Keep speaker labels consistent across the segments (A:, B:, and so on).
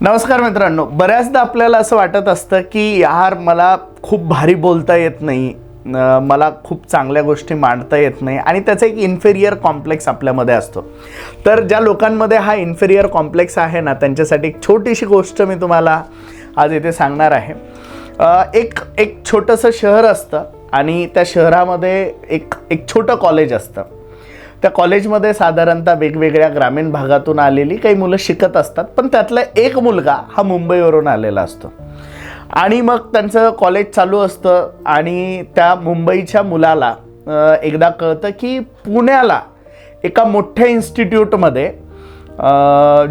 A: नमस्कार मित्रांनो बऱ्याचदा आपल्याला असं वाटत असतं की यार मला खूप भारी बोलता येत नाही मला खूप चांगल्या गोष्टी मांडता येत नाही आणि त्याचा एक इन्फेरियर कॉम्प्लेक्स आपल्यामध्ये असतो. तर ज्या लोकांमध्ये हा इन्फेरियर कॉम्प्लेक्स आहे ना त्यांच्यासाठी एक छोटीशी गोष्ट मी तुम्हाला आज इथे सांगणार आहे. एक एक छोटंसं शहर असतं आणि त्या शहरामध्ये एक एक छोटं कॉलेज असतं. त्या कॉलेजमध्ये साधारणतः वेगवेगळ्या ग्रामीण भागातून आलेली काही मुलं शिकत असतात पण त्यातला एक मुलगा हा मुंबईवरून आलेला असतो. आणि मग त्यांचं कॉलेज चालू असतं आणि त्या मुंबईच्या मुलाला एकदा कळतं की पुण्याला एका मोठ्या इन्स्टिट्यूटमध्ये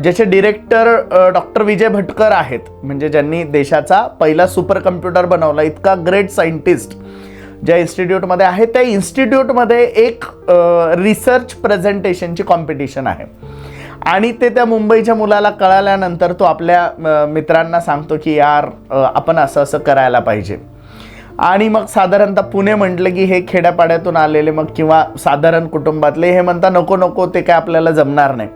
A: ज्याचे डिरेक्टर डॉक्टर विजय भटकर आहेत. म्हणजे ज्यांनी देशाचा पहिला सुपर कम्प्युटर बनवला इतका ग्रेट सायंटिस्ट ज्या इन्स्टिट्यूटमध्ये आहे त्या इन्स्टिट्यूटमध्ये एक रिसर्च प्रेझेंटेशनची कॉम्पिटिशन आहे. आणि ते त्या मुंबईच्या मुलाला कळाल्यानंतर तो आपल्या मित्रांना सांगतो की यार आपण असं असं करायला पाहिजे. आणि मग साधारणतः पुणे म्हटलं की हे खेड्यापाड्यातून आलेले मग किंवा साधारण कुटुंबातले हे म्हणता नको नको ते काय आपल्याला जमणार नाही.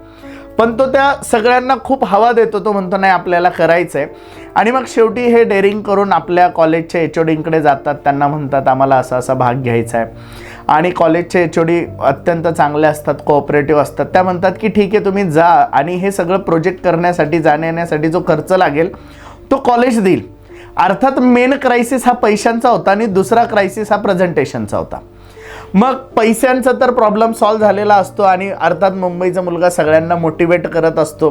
A: पण तो त्या सगळ्यांना खूप हवा देतो तो म्हणतो नाही आपल्याला करायचं आहे आणि मग शेवटी हे डेअरिंग करून आपल्या कॉलेजच्या एच ओ डींकडे जातात. त्यांना म्हणतात आम्हाला असा असा भाग घ्यायचा आहे. आणि कॉलेजचे एच ओ डी अत्यंत चांगले असतात कोऑपरेटिव्ह असतात. त्या म्हणतात की ठीक आहे तुम्ही जा. आणि हे सगळं प्रोजेक्ट करण्यासाठी जाण्या येण्यासाठी जो खर्च लागेल तो कॉलेज देईल. अर्थात मेन क्रायसिस हा पैशांचा होता आणि दुसरा क्रायसिस हा प्रेझेंटेशनचा होता. मग पैशांचा तर प्रॉब्लेम सॉल्व्ह झालेला असतो आणि अर्थात मुंबईचा मुलगा सगळ्यांना मोटिवेट करत असतो.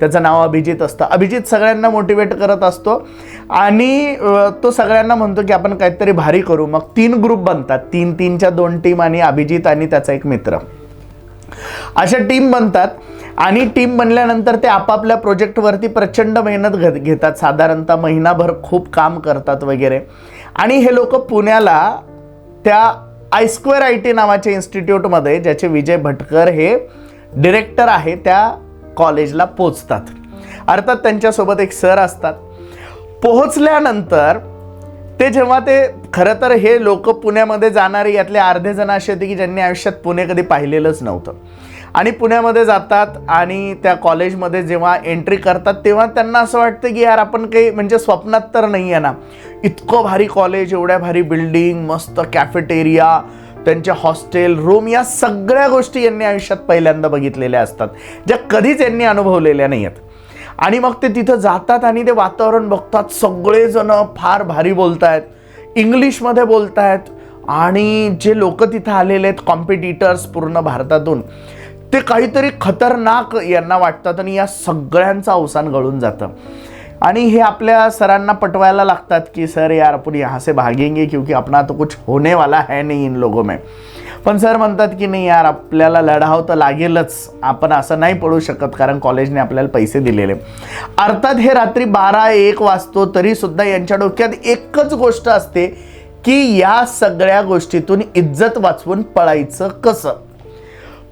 A: त्याचं नाव अभिजित असतं. अभिजित सगळ्यांना मोटिवेट करत असतो आणि तो सगळ्यांना म्हणतो की आपण काहीतरी भारी करू. मग तीन ग्रुप बनतात. तीन तीनच्या दोन टीम आणि अभिजित आणि त्याचा एक मित्र. अशा टीम बनतात आणि टीम बनल्यानंतर ते आपापल्या प्रोजेक्टवरती प्रचंड मेहनत घ घेतात. साधारणतः महिनाभर खूप काम करतात वगैरे. आणि हे लोक पुण्याला त्या आयस्क्वेअर आय टी नावाच्या इन्स्टिट्यूटमध्ये ज्याचे विजय भटकर हे डिरेक्टर आहे त्या कॉलेजला पोचतात. अर्थात त्यांच्यासोबत एक सर असतात. पोहोचल्यानंतर ते जेव्हा ते खरं तर हे लोक पुण्यामध्ये जाणारे यातले अर्धे जण असे होते की ज्यांनी आयुष्यात पुणे कधी पाहिलेलंच नव्हतं. आणि पुण्यामध्ये जातात आणि त्या कॉलेजमध्ये जेव्हा एंट्री करतात तेव्हा त्यांना असं वाटतं की यार आपण काही म्हणजे स्वप्नात तर नाही आहे ना. इतकं भारी कॉलेज एवढ्या भारी बिल्डिंग मस्त कॅफेटेरिया त्यांचे हॉस्टेल रूम या सगळ्या गोष्टी यांनी आयुष्यात पहिल्यांदा बघितलेल्या असतात ज्या कधीच यांनी अनुभवलेल्या नाही आहेत आणि मग ते तिथं जातात आणि ते वातावरण बघतात सगळेजण फार भारी बोलतायत इंग्लिशमध्ये बोलतायत आणि जे लोक तिथं आलेले आहेत कॉम्पिटिटर्स पूर्ण भारतातून ते काहीतरी खतरनाक यांना वाटतात आणि या सगळ्यांचं अवसान गळून जातं. आणि हे आपल्या सरांना पटवायला लागतात की सर यार आपण यहाँ से भागेंगे क्योंकि अपना तो कुछ होने वाला है नहीं इन लोगों में. पण सर म्हणतात की नाही यार आपल्याला लढावं तर लागेलच. आपण असं नाही पडू शकत कारण कॉलेजने आपल्याला पैसे दिलेले. अर्थात हे रात्री बारा एक वाजतो तरी सुद्धा यांच्या डोक्यात एकच गोष्ट असते की या सगळ्या गोष्टीतून इज्जत वाचवून पळायचं कसं?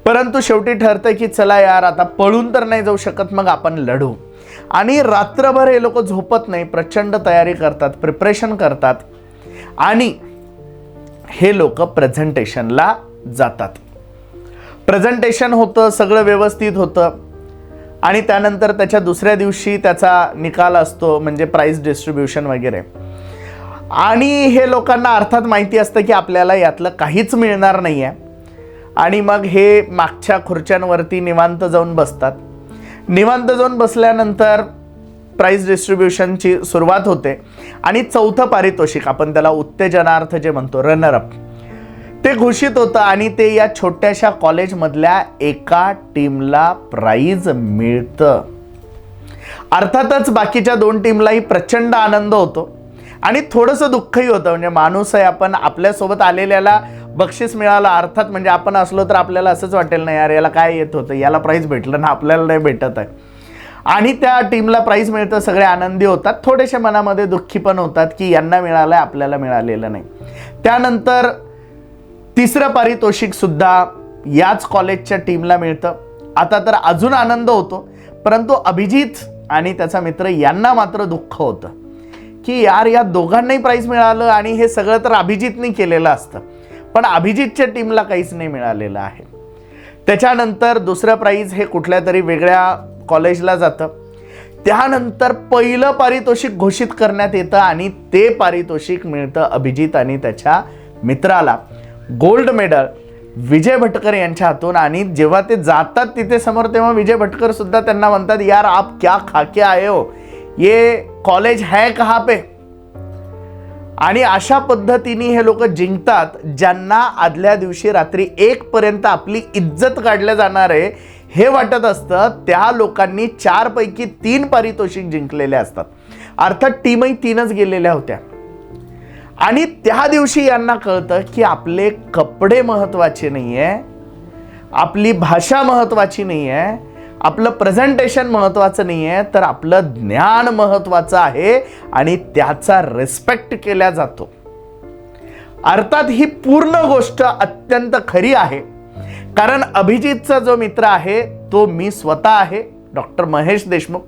A: परंतु शेवटी ठरतं की चला यार आता पळून तर नाही जाऊ शकत मग आपण लढू. आणि रात्रभर हे लोक झोपत नाही प्रचंड तयारी करतात प्रिपरेशन करतात. आणि हे लोक प्रेझेंटेशनला जातात. प्रेझेंटेशन होतं सगळं व्यवस्थित होतं. आणि त्यानंतर त्याच्या दुसऱ्या दिवशी त्याचा निकाल असतो म्हणजे प्राईज डिस्ट्रीब्युशन वगैरे. आणि हे लोकांना अर्थात माहिती असतं की आपल्याला यातलं काहीच मिळणार नाही आहे आणि मग हे मागच्या खुर्च्यांवरती निवांत जाऊन बसतात. निवांत जाऊन बसल्यानंतर प्राईज डिस्ट्रीब्युशनची सुरुवात होते. आणि चौथं पारितोषिक आपण त्याला उत्तेजनार्थ जे म्हणतो रनरअप ते घोषित होतं आणि ते या छोट्याशा कॉलेजमधल्या एका टीमला प्राईज मिळतं. अर्थातच बाकीच्या दोन टीमलाही प्रचंड आनंद होतो. आणि थोडंसं दुःखही होतं म्हणजे माणूस आहे आपण आपल्यासोबत आलेल्याला बक्षीस मिळालं अर्थात म्हणजे आपण असलो तर आपल्याला असंच वाटेल ना यार याला काय येत होतं? याला प्राईज भेटलं ना आपल्याला नाही भेटत आहे. आणि त्या टीमला प्राईज मिळतं सगळे आनंदी होतात. थोडेसे मनामध्ये दुःखी पण होतात की यांना मिळालं आहे आपल्याला मिळालेलं नाही. त्यानंतर तिसरं पारितोषिक सुद्धा याच कॉलेजच्या टीमला मिळतं. आता तर अजून आनंद होतो परंतु अभिजित आणि त्याचा मित्र यांना मात्र दुःख होतं. की यार या दोघांनाही प्राईज मिळालं आणि हे सगळं तर अभिजितने केलेलं असतं. पण अभिजितच्या टीमला काहीच नाही मिळालेलं आहे. त्याच्यानंतर दुसरं प्राईज हे कुठल्या तरी वेगळ्या कॉलेजला जातं. त्यानंतर पहिलं पारितोषिक घोषित करण्यात येतं आणि ते पारितोषिक मिळतं अभिजित आणि त्याच्या मित्राला. गोल्ड मेडल विजय भटकर यांच्या हातून आणि जेव्हा ते जातात तिथे समोर तेव्हा विजय भटकर सुद्धा त्यांना म्हणतात यार आप क्या खाके आए हो? ये कॉलेज है कहाँ पे? आणि अशा पद्धतीने हे लोक जिंकतात ज्यांना आदल्या दिवशी रात्री एकपर्यंत आपली इज्जत काढल्या जाणार आहे हे वाटत असतं त्या लोकांनी चारपैकी तीन पारितोषिक जिंकलेले असतात. अर्थात टीमही तीनच गेलेल्या होत्या. आणि त्या दिवशी यांना कळतं की आपले कपडे महत्त्वाचे नाही आहे आपली भाषा महत्त्वाची नाही आहे आपलं प्रेझेंटेशन महत्त्वाचं नाही आहे तर आपलं ज्ञान महत्त्वाचं आहे आणि त्याचा रिस्पेक्ट केला जातो. अर्थात ही पूर्ण गोष्ट अत्यंत खरी आहे. कारण अभिजितचा जो मित्र आहे तो मी स्वतः आहे डॉक्टर महेश देशमुख.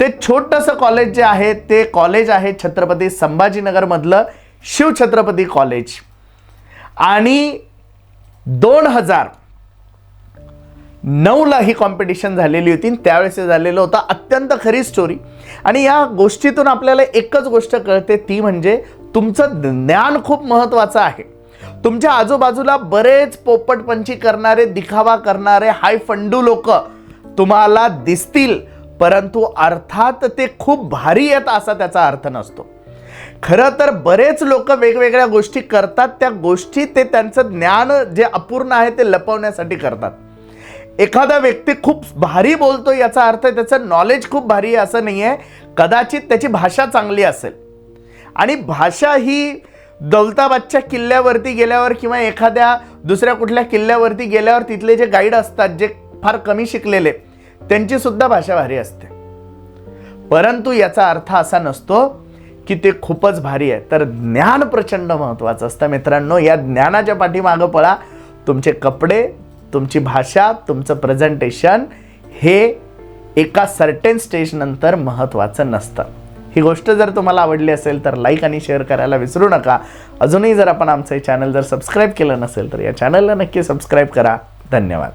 A: ते छोटंसं कॉलेज जे आहे ते कॉलेज आहे छत्रपती संभाजीनगरमधलं शिवछत्रपती कॉलेज आणि दोन हजार नऊला ही कॉम्पिटिशन झालेली होती त्यावेळेस झालेलं होतं. अत्यंत खरी स्टोरी आणि या गोष्टीतून आपल्याला एकच गोष्ट कळते ती म्हणजे तुमचं ज्ञान खूप महत्त्वाचं आहे. तुमच्या आजूबाजूला बरेच पोपटपंची करणारे दिखावा करणारे हाय फंडू लोक तुम्हाला दिसतील. परंतु अर्थात ते खूप भारी आहेत असा त्याचा अर्थ नसतो. खरं तर बरेच लोक वेगवेगळ्या गोष्टी करतात. त्या गोष्टी ते त्यांचं ज्ञान जे अपूर्ण आहे ते लपवण्यासाठी करतात. एखादा व्यक्ती खूप भारी बोलतो याचा अर्थ त्याचं नॉलेज खूप भारी आहे असं नाही आहे कदाचित त्याची भाषा चांगली असेल. आणि भाषा ही दौलताबादच्या किल्ल्यावरती गेल्यावर किंवा एखाद्या दुसऱ्या कुठल्या किल्ल्यावरती गेल्यावर तिथले जे गाईड असतात जे फार कमी शिकलेले त्यांची सुद्धा भाषा भारी असते. परंतु याचा अर्थ असा नसतो की ते खूपच भारी आहे. तर ज्ञान प्रचंड महत्त्वाचं असतं मित्रांनो. या ज्ञानाच्या पाठीमागं पळा. तुमचे कपडे तुमची भाषा तुमचं प्रेझेंटेशन हे एका सर्टेन स्टेजनंतर महत्त्वाचं नसतं. ही गोष्ट जर तुम्हाला आवडली असेल तर लाईक आणि शेअर करायला विसरू नका. अजूनही जर आपण आमचं हे चॅनल जर सबस्क्राईब केलं नसेल तर या चॅनलला नक्की सबस्क्राईब करा. धन्यवाद.